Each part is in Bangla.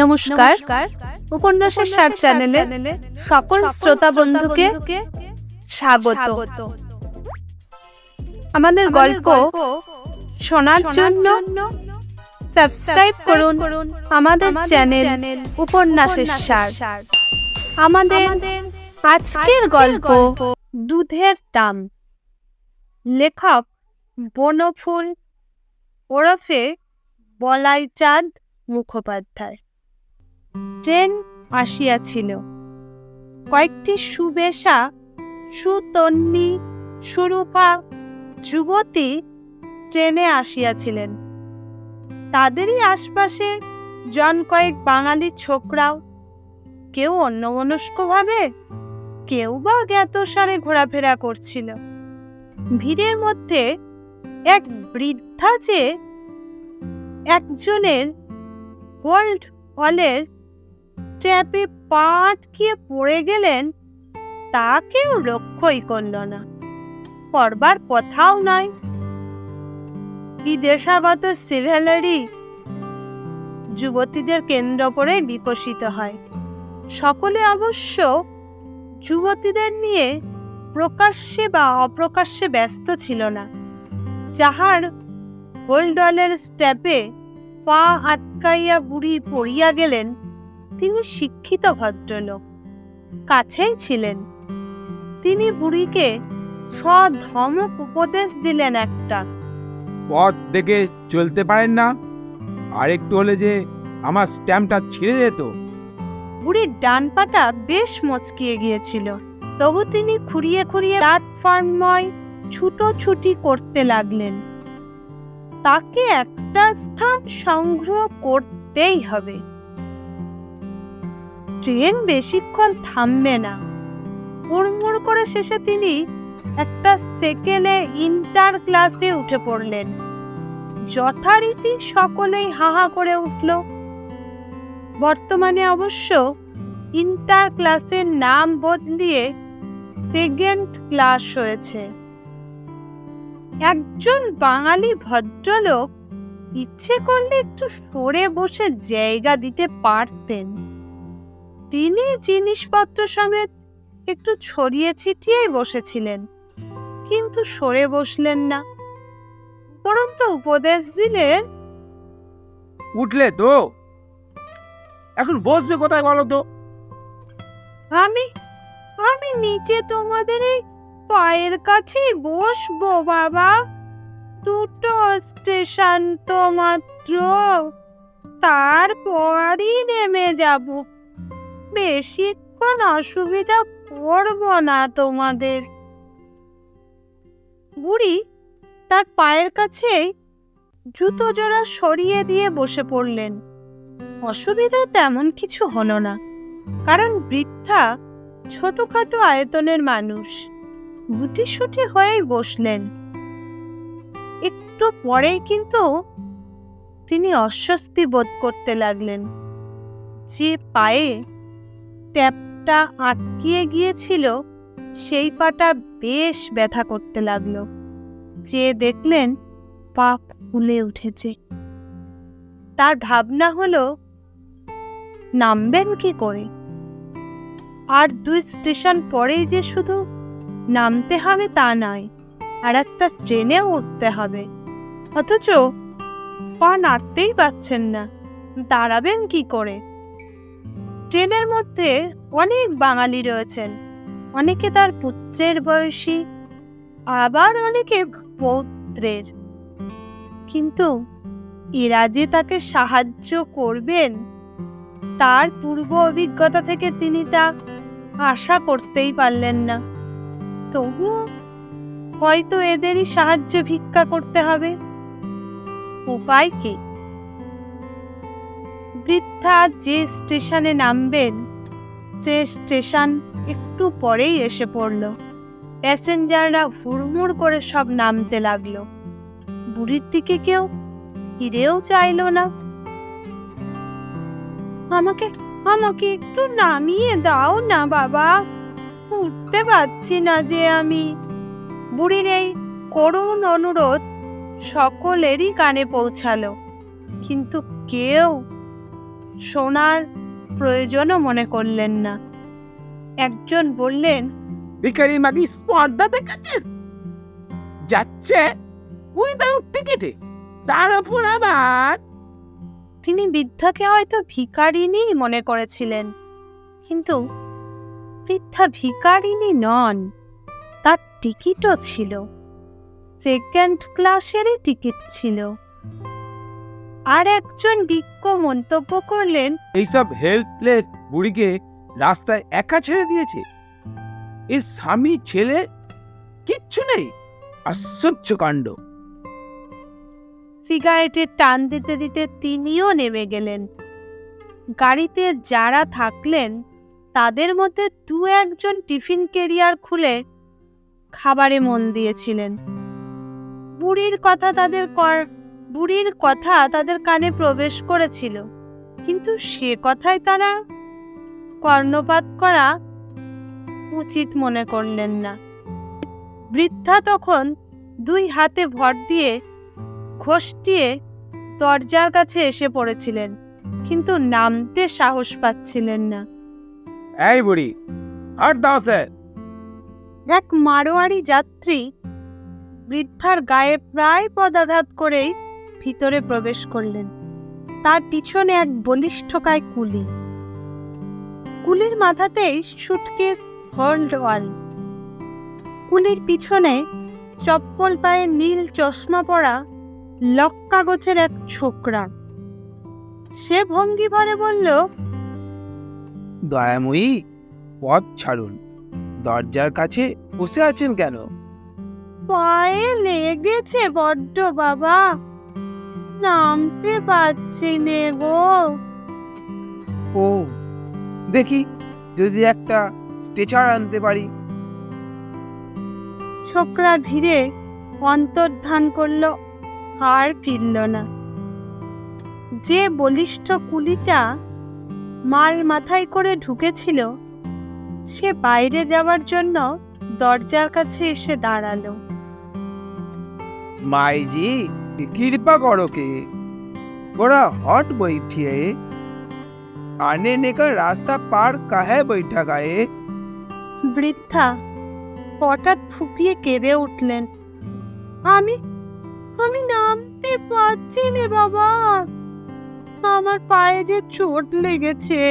নমস্কার। উপন্যাসের সার চ্যানেলে সকল শ্রোতা বন্ধুকে স্বাগত। আমাদের গল্প শোনার জন্য সাবস্ক্রাইব করুন আমাদের চ্যানেল উপন্যাসের সার। আমাদের আজকের গল্প দুধের দাম। লেখক বনফুল ওরফে বলাই চাঁদ মুখোপাধ্যায়। ট্রেন আসিয়াছিল। কয়েকটি সুবেশা, সুতন্নি, সুরূপা যুবতী ট্রেনে আসিয়াছিলেন। তাদেরই আশপাশে জন কয়েক বাঙালি ছোকরাও, কেউ অন্যমনস্কভাবে, কেউ বা জ্ঞাতসারে ঘোরাফেরা করছিল। ভিড়ের মধ্যে এক বৃদ্ধা যে একজনের ওয়ার্ল্ড হলের ট্যাপে পা আটকিয়ে পড়ে গেলেন, তা কেউ লক্ষ্যই করল না। করবার কথাও নয় বিদেশাগত সিভেলারি যুবতীদের কেন্দ্র করে বিকশিত হয়। সকলে অবশ্য যুবতীদের নিয়ে প্রকাশ্যে বা অপ্রকাশ্যে ব্যস্ত ছিল না। যাহার হোল্ডলের স্ট্যাপে পা আটকাইয়া বুড়ি পড়িয়া গেলেন তিনি শিক্ষিত ভদ্রলোক। কাছেই ছিলেন। তিনি বুড়িকে সধমক উপদেশ দিলেন একটা। পথ দেখে চলতে পারেন না। আর একটু হলে যে আমার স্ট্যাম্পটা ছিঁড়ে যেত। বুড়ির ডান পাটা বেশ মচকিয়ে গিয়েছিল। তবু তিনি খুঁড়িয়ে খুঁড়িয়ে প্ল্যাটফর্মময় ছুটোছুটি করতে লাগলেন। তাকে একটা স্থান সংগ্রহ করতেই হবে। ট্রেন বেশিক্ষণ থামবে না। হুড়মুড় করে শেষে তিনি একটা সেকেলে ইন্টার ক্লাসে উঠে পড়লেন। যথারীতি সকলেই হাহা করে উঠল। বর্তমানে অবশ্য ইন্টার ক্লাসের নাম বদলিয়ে সেকেন্ড ক্লাস হয়েছে। একজন বাঙালি ভদ্রলোক ইচ্ছে করলে একটু সরে বসে জায়গা দিতে পারতেন। তিনি জিনিসপত্র সমেত একটু ছড়িয়ে ছিটিয়েই বসেছিলেন। কিন্তু সরে বসলেন না। উপরন্ত উপদেশ দিলেন। উঠলে তো। এখন বসবে কোথায় বলো তো? আমি আমি নিচে তোমাদের এই পায়ের কাছেই বসবো বাবা। দুটো স্টেশন তো মাত্র। তারপরই নেমে যাব। বেশিক্ষণ অসুবিধা করব না তোমাদের। বুড়ি তার পায়ের কাছে জুতো জোড়া সরিয়ে দিয়ে বসে পড়লেন। অসুবিধা তেমন কিছু হলো না, কারণ বৃদ্ধা ছোটখাটো আয়তনের মানুষ। গুটিসুটি হয়েই বসলেন। একটু পরেই কিন্তু তিনি অস্বস্তি বোধ করতে লাগলেন। যে পায়ে ট্যাপটা আটকিয়ে গিয়েছিল, সেই পাটা বেশ ব্যথা করতে লাগল। যে দেখলেন পা ফুলে উঠেছে। তার ভাবনা হলো, নামবেন কি করে? আর দুই স্টেশন পরেই যে শুধু নামতে হবে তা নয়, আর একটা ট্রেনে উঠতে হবে। অথচ পা নাড়তেই পাচ্ছেন না, দাঁড়াবেন কি করে? ট্রেনের মধ্যে অনেক বাঙালি রয়েছেন। অনেকে তার পুত্রের বয়সী, আবার অনেকে পৌত্রের। কিন্তু এরা যে তাকে সাহায্য করবেন, তার পূর্ব অভিজ্ঞতা থেকে তিনি তা আশা করতেই পারলেন না। তবু হয়তো এদেরই সাহায্য ভিক্ষা করতে হবে। উপায় কি? বৃদ্ধা যে স্টেশনে নামবেন, সে স্টেশন একটু পরেই এসে পড়ল। প্যাসেঞ্জাররা হুড়মুড় করে সব নামতে লাগল। বুড়ির দিকে কেউ ফিরেও চাইলো না। আমাকে আমাকে একটু নামিয়ে দাও না বাবা, উঠতে পারছি না যে আমি। বুড়ির এই করুণ অনুরোধ সকলেরই কানে পৌঁছালো, কিন্তু কেউ শোনার প্রয়োজনও মনে করলেন না। একজন বললেন ভিখারি মাগি স্পর্ধা দেখাচ্ছে। যাচ্ছে উইদাউট টিকিটে। তার উপর আবার তিনি বৃদ্ধাকে হয়তো ভিকারিনী মনে করেছিলেন কিন্তু বৃদ্ধা ভিকারিনী নন তার টিকিটও ছিল। সেকেন্ড ক্লাসেরই টিকিট ছিল। আর একজন বিজ্ঞ মন্তব্য করলেন এইসব হেল্পলেস বুড়িকে রাস্তায় একা ছেড়ে দিয়েছে। এর স্বামী ছেলে কিচ্ছু নেই। আশ্চর্য কাণ্ড। সিগারেটের টান দিতে দিতে তিনিও নেমে গেলেন। গাড়িতে যারা থাকলেন তাদের মধ্যে দু একজন টিফিন কেরিয়ার খুলে খাবারে মন দিয়েছিলেন। বুড়ির কথা তাদের কর- বুড়ির কথা তাদের কানে প্রবেশ করেছিল কিন্তু সে কথায় তারা কর্ণপাত করা উচিত মনে করলেন না। বৃদ্ধা তখন দুই হাতে ভর দিয়ে ঘষ্টিয়ে দরজার কাছে এসে পড়েছিলেন কিন্তু নামতে সাহস পাচ্ছিলেন না। এই বুড়ি আর দাও এক মারোয়ারি যাত্রী বৃদ্ধার গায়ে প্রায় পদাঘাত করেই ভিতরে প্রবেশ করলেন। তার পিছনে এক বলিষ্ঠকায় কুলি। কুলির মাথাতেই সুটকেস হোল্ড ওয়াল কুলির পিছনে চপ্পল পায়ে নীল চশমা পরা লক্কা গোছের এক ছোকরা। সে ভঙ্গি ভরে বলল দয়াময়ী পথ ছাড়ুন। দরজার কাছে বসে আছেন কেন? পায়ে লেগেছে বড্ড বাবা। নামতে পারছি নে গো। ও দেখি যদি একটা স্ট্রেচার আনতে পারি। ছোকরা ভিড়ে অন্তর্ধান করল আর ফিরল না। যে বলিষ্ঠ কুলিটা মাল মাথায় করে ঢুকেছিল সে বাইরে যাওয়ার জন্য দরজার কাছে এসে দাঁড়াল। माई कृपा करो के थोड़ा हॉट बैठिए आने ने का रास्ता पार काहे बैठा गाए বৃদ্ধা হঠাৎ ফুপিয়ে কেঁদে উঠলেন আমি আমি নামতে পারছি না বাবা আমার পায়ে যে চোট লেগেছে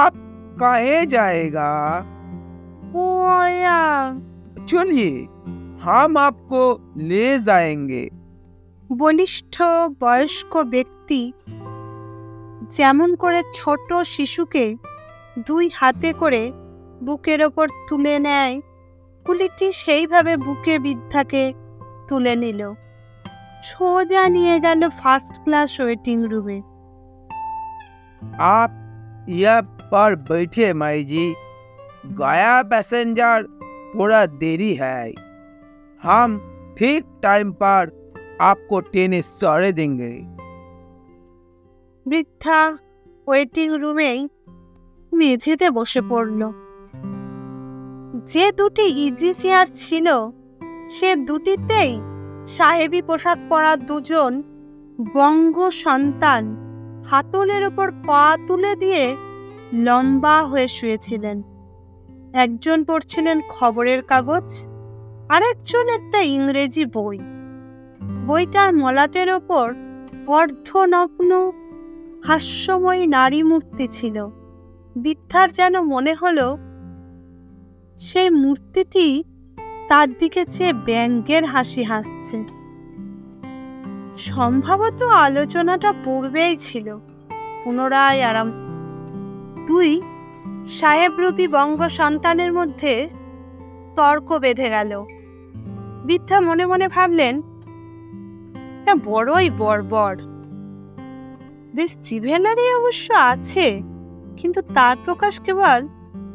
आप काहे जाएगा ও আয়া चलिए हम आपको ले जाएंगे বলিষ্ঠ বয়স্ক ব্যক্তি যেমন করে ছোট শিশুকে দুই হাতে করে বুকের ওপর তুলে নেয় কুলিটি সেইভাবে বুকে বৃদ্ধাকে তুলে নিল সোজা নিয়ে গেল ফার্স্ট ক্লাস ওয়েটিং রুমে आप यह पर बैठे माई जी गया पैसेंजर थोड़ा देरी है हम ठीक टाइम पर आपको ट्रेन सौरे देंगे বৃদ্ধা ওয়েটিং রুমেই মেঝেতে বসে পড়ল যে দুটি ইজি চেয়ার ছিল সে দুটিতেই সাহেবি পোশাক পরা দুজন বঙ্গ সন্তান হাতলের ওপর পা তুলে দিয়ে লম্বা হয়ে শুয়েছিলেন একজন পড়ছিলেন খবরের কাগজ আরেকজন একটা ইংরেজি বই বইটার মলাটের ওপর অর্ধনগ্ন, হাস্যময়ী নারী মূর্তি ছিল। বৃদ্ধার যেন মনে হলো, সেই মূর্তিটি তার দিকে চেয়ে ব্যঙ্গের হাসি হাসছে। সম্ভবত আলোচনাটা পূর্বেই ছিল। পুনরায় আরাম। দুই সাহেবরূপী বঙ্গ সন্তানের মধ্যে তর্ক বেঁধে গেল। বৃদ্ধা মনে মনে ভাবলেন "এ বড়ই বর্বর। দেশ জিভেলারি অবশ্য আছে, কিন্তু তার প্রকাশ কেবল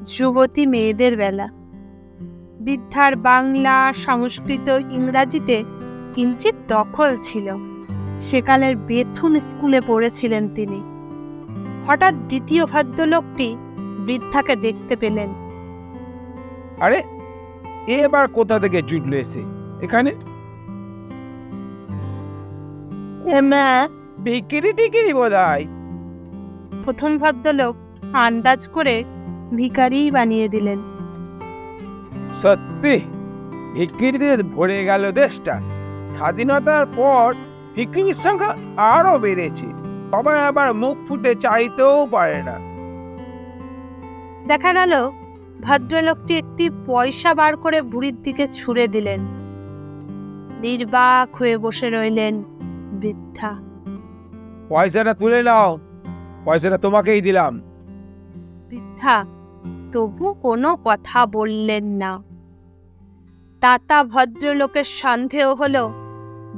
যুবতী মেয়েদের বেলা। বৃদ্ধার বাংলা, সংস্কৃত, ইংরাজিতে কিঞ্চিত দখল ছিল। সেকালের বেথুন স্কুলে পড়েছিলেন তিনি। হঠাৎ দ্বিতীয় ভদ্রলোকটি বৃদ্ধাকে দেখতে পেলেন। আরে এবার কোথা থেকে জুটলো এসে? এখানে? বিক্রি টিকিরি বোধ হয় প্রথম ভদ্রলোক আন্দাজ করে ভিখারিই বানিয়ে দিলেন। সত্যি ভিকিরিদের ভরে গেল দেশটা। স্বাধীনতার পর ভিকিরির সংখ্যা আরও বেড়েছে। সবাই আবার মুখ ফুটে চাইতেও পারে না। দেখা গেল ভদ্রলোকটি একটি পয়সা বার করে বুড়ির দিকে ছুঁড়ে দিলেন। নির্বাক হয়ে বসে রইলেন। বৃদ্ধা। পয়সাটা তুলে নাও পয়সাটা তোমাকেই দিলাম। বৃদ্ধা তবু কোনো কথা বললেন না। তাতা ভদ্রলোকের সন্দেহ হলো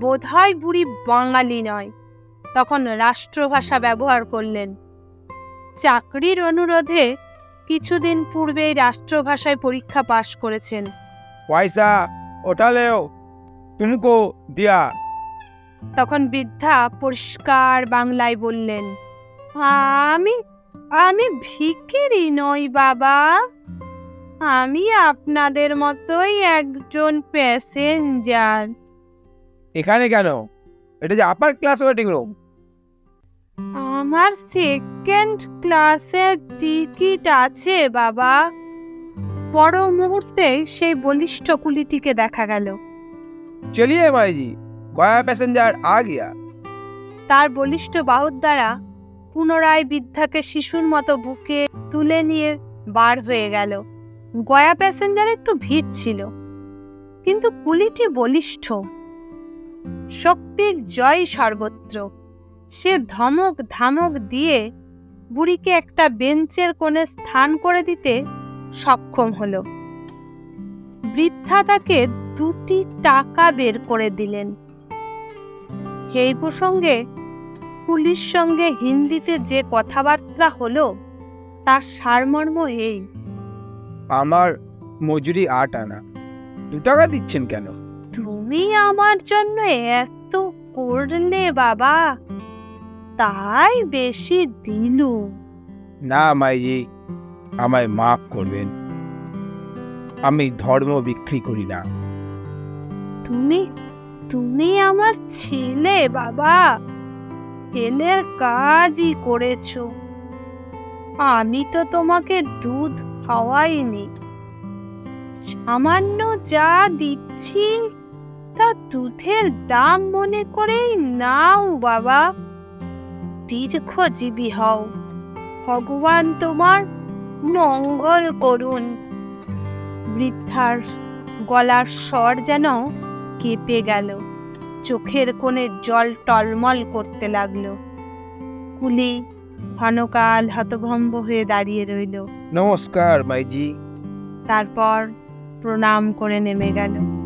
বোধহয় বুড়ি বাঙালি নয়। তখন রাষ্ট্রভাষা ব্যবহার করলেন। চাকরির অনুরোধে কিছুদিন পূর্বেই রাষ্ট্রভাষায় পরীক্ষা পাশ করেছেন। পয়সা ওঠালেও তুমকো দিয়া। তখন বৃদ্ধা পরিষ্কার বাংলায় বললেন আমি আমি ভিখিরি নই বাবা। আমি আপনাদের মতোই একজন প্যাসেঞ্জার। এখানে কেন? এটা যে আপার ক্লাস ওয়েটিং রুম আমার সেকেন্ড ক্লাসের টিকিট আছে বাবা। বড় মুহূর্তে সেই বলিষ্ঠ কুলিটিকে দেখা গেল। চলিয়ে মাইজি। গয়া প্যাসেঞ্জার গিয়া। তার বলিষ্ঠ বাহুর দ্বারা পুনরায় বৃদ্ধাকে শিশুর মতো বুকে তুলে নিয়ে বার হয়ে গেল। গয়া প্যাসেঞ্জার একটু ভিড় ছিল, কিন্তু কুলিটি বলিষ্ঠ। শক্তির জয় সর্বত্র। সে ধমক ধামক দিয়ে বুড়িকে একটা বেঞ্চের কোণে স্থান করে দিতে সক্ষম হলো। বৃদ্ধা তাকে দুটি টাকা বের করে দিলেন। এই প্রসঙ্গে পুলিশ সঙ্গে হিন্দিতে যে কথাবার্তা হলো তার সারমর্ম এই। আমার মজুরি আট আনা। দু টাকা দিচ্ছেন কেন? তুমি আমার জন্য এত করলে বাবা। তাই বেশি দিলু। না মাইজি আমায় মাফ করবেন। আমি ধর্ম বিক্রি করি না। তুমি তুমি আমার ছেলে, বাবা। ছেলের কাজই করেছ। আমি তো তোমাকে দুধ খাওয়াইনি। সামান্য যা দিচ্ছি, তা দুধের দাম মনে করেই নাও, বাবা। দীর্ঘজীবী হও। ভগবান তোমার মঙ্গল করুন। বৃদ্ধার গলার স্বর যেন কেঁপে গেল। চোখের কোণে জল টলমল করতে লাগল। কুলি ক্ষণকাল হতভম্ব হয়ে দাঁড়িয়ে রইল। নমস্কার মাইজি। তারপর প্রণাম করে নেমে গেল।